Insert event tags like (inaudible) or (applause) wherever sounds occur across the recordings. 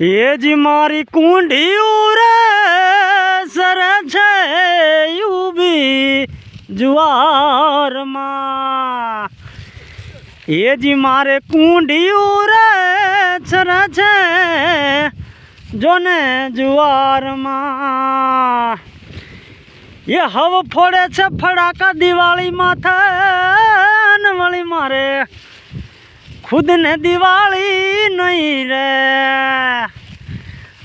એ જી મારી કુંડી રે સર છે ઊભી જુવારમાં. એ જી મારે કુંડી રે સર છે જોને જુવારમાં. એ હવ ફોડે છે ફડાકા દિવાળી માથે વળી મારે ખુદને દિવાળી નહીં રે.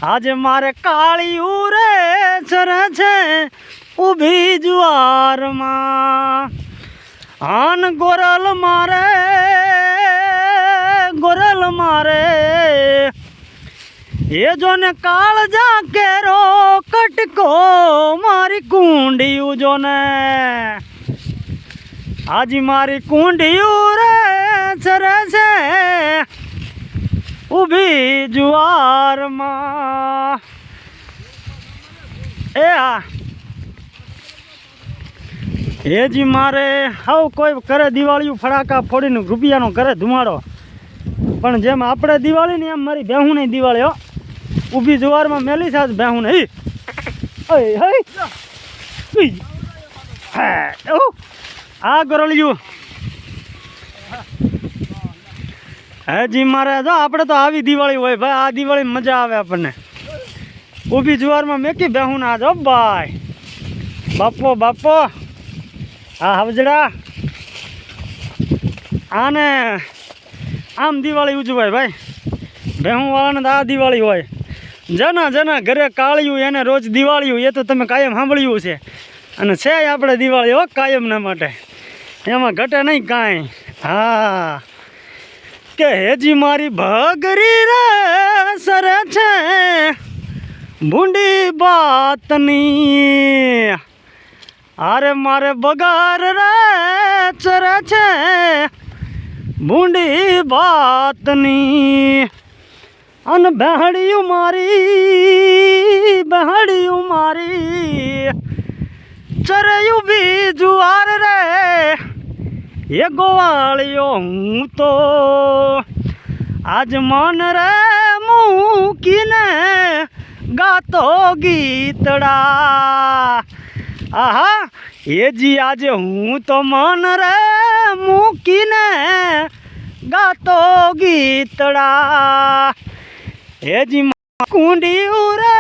આજે મારે કાળિયું રે ચરે છે ઊભી જુવારમાં. આન ગોરલ મારે ગોરલ મારે. એ જોને કાળજા કેરો કટકો મારી કુંડિયું જોને. આજી મારી કુંડિયું રે ચરે છે ઊભી જુવારમાં. એ હા એ મારે હાવ કોઈ કરે દિવાળીયું ફડાકા ફોડીને રૂપિયાનો કરે ધુમાડો. પણ જેમ આપણે દિવાળી ને એમ મારી બેહું નહીં દિવાળી, હો. ઊભી જુવારમાં મેલી સાજ બેહું નહીં આ ગરળિયું. હા મારે જો, આપણે તો આવી દિવાળી હોય ભાઈ, આ દિવાળી મજા આવે આપણને. ઊભી જુવારમાં મેકી બેહું ના જો ભાઈ. બાપો બાપો. આ હવજડા. આને આમ દિવાળી ઉજવાય ભાઈ. ભેહું વાળાને તો આ દિવાળી હોય. જેના જેના ઘરે કાળિયું, એને રોજ દિવાળીયું, એ તો તમે કાયમ સાંભળ્યું છે અને છે આપણે દિવાળી, હો, કાયમના માટે. એમાં ઘટે નહીં કાંઈ. હા. કે હેજી મારી ભગરી રે, સરે છે ભૂંડી બાતની. આરે મારે બગાર રે ચરે છે ભૂંડી બાતની. અન બહેડિયું મારી બહેડિયું મારી, ચરયું બી જુવાર રે. એ ગોવાળિયો હું તો આજ મન રે મૂકીને ગાતો ગીતડા. આહા, એ જી આજે હું તો મન રે મૂકીને ગાતો ગીતડા. એ જી કુંડી ઉરે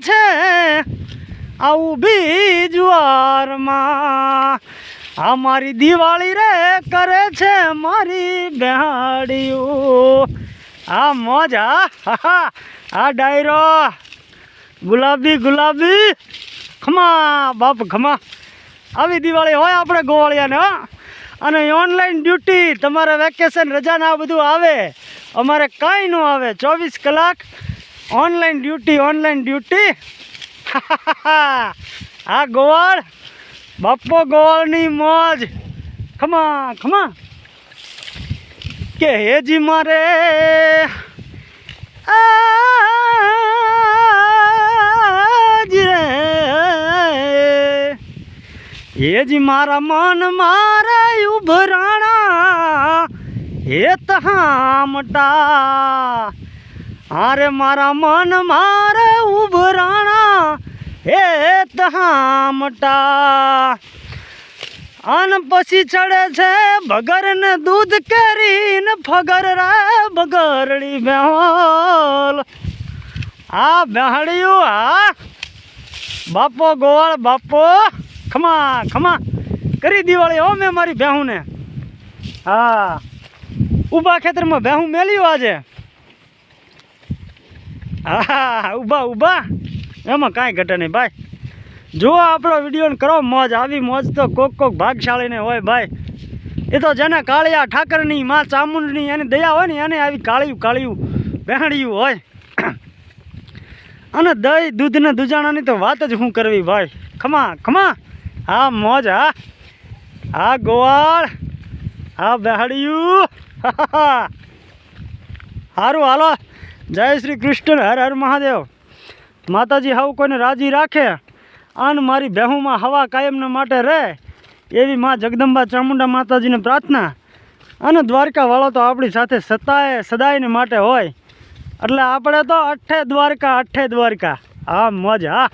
છે આવું બી જુવારમાં આ મારી દિવાળી રે કરે છે મારી બેહાડીયું આ મોજા આ ડાયરો. ગુલાબી ગુલાબી. ખમા, બાપ, ખમા. આવી દિવાળી હોય આપણે ગોવાળિયાને, હા. અને ઓનલાઈન ડ્યુટી, તમારે વેકેશન, રજાને આ બધું આવે. અમારે કાંઈ ન આવે. ચોવીસ કલાક ઓનલાઈન ડ્યુટી ઓનલાઈન ડ્યુટી. (laughs) હા ગોવાળ બાપો ગોવાળની મોજ. ખમા ખમા કે હેજી મારે? હેજી મારા મન મારે ઉભરાણા. હે તહામટા. આરે મારા મન મારે ઉભરાણા. હે હામટા. અન પછી ચડે છે ભગર ને દૂધ કરીને ફગર રે બગરડી બેહોલ. આ બેહડ્યું હા? બાપો ગોળ બાપો. ખમા ખમા. કરી દિવાળી હો મેં મારી બેહુને. હા. ઊભા ખેતરમાં બેહું મેલ્યું આજે. હા, ઊભા ઊભા. એમાં કાંઈ ઘટે નહીં. ભાઈ જો આપણો વીડિયો કરો મોજ. આવી મોજ તો કોક કોક ભાગશાળીને હોય ભાઈ. એ તો જેને કાળિયા ઠાકરની, માં ચામુંડની એની દયા હોય ને, એને આવી કાળિયું કાળિયું બેહણિયું હોય. અને દહીં, દૂધને દૂજાણાની તો વાત જ હું કરવી ભાઈ. ખમા ખમા. હા, મોજ, હા. હા, ગોવાળ. હા બેહાડિયું સારું (laughs) હાલો. જય શ્રી કૃષ્ણ, હર હર મહાદેવ. માતાજી હાવ કોઈને રાજી રાખે? અને મારી બેહુમાં હવા કાયમના માટે રહે? એવી માં જગદંબા ચામુંડા માતાજીને પ્રાર્થના. અને દ્વારકાવાળો તો આપણી સાથે સતાએ સદાયને માટે હોય. એટલે આપણે તો અઠ્ઠે દ્વારકા અઠ્ઠે દ્વારકા. હા, મોજ, હા.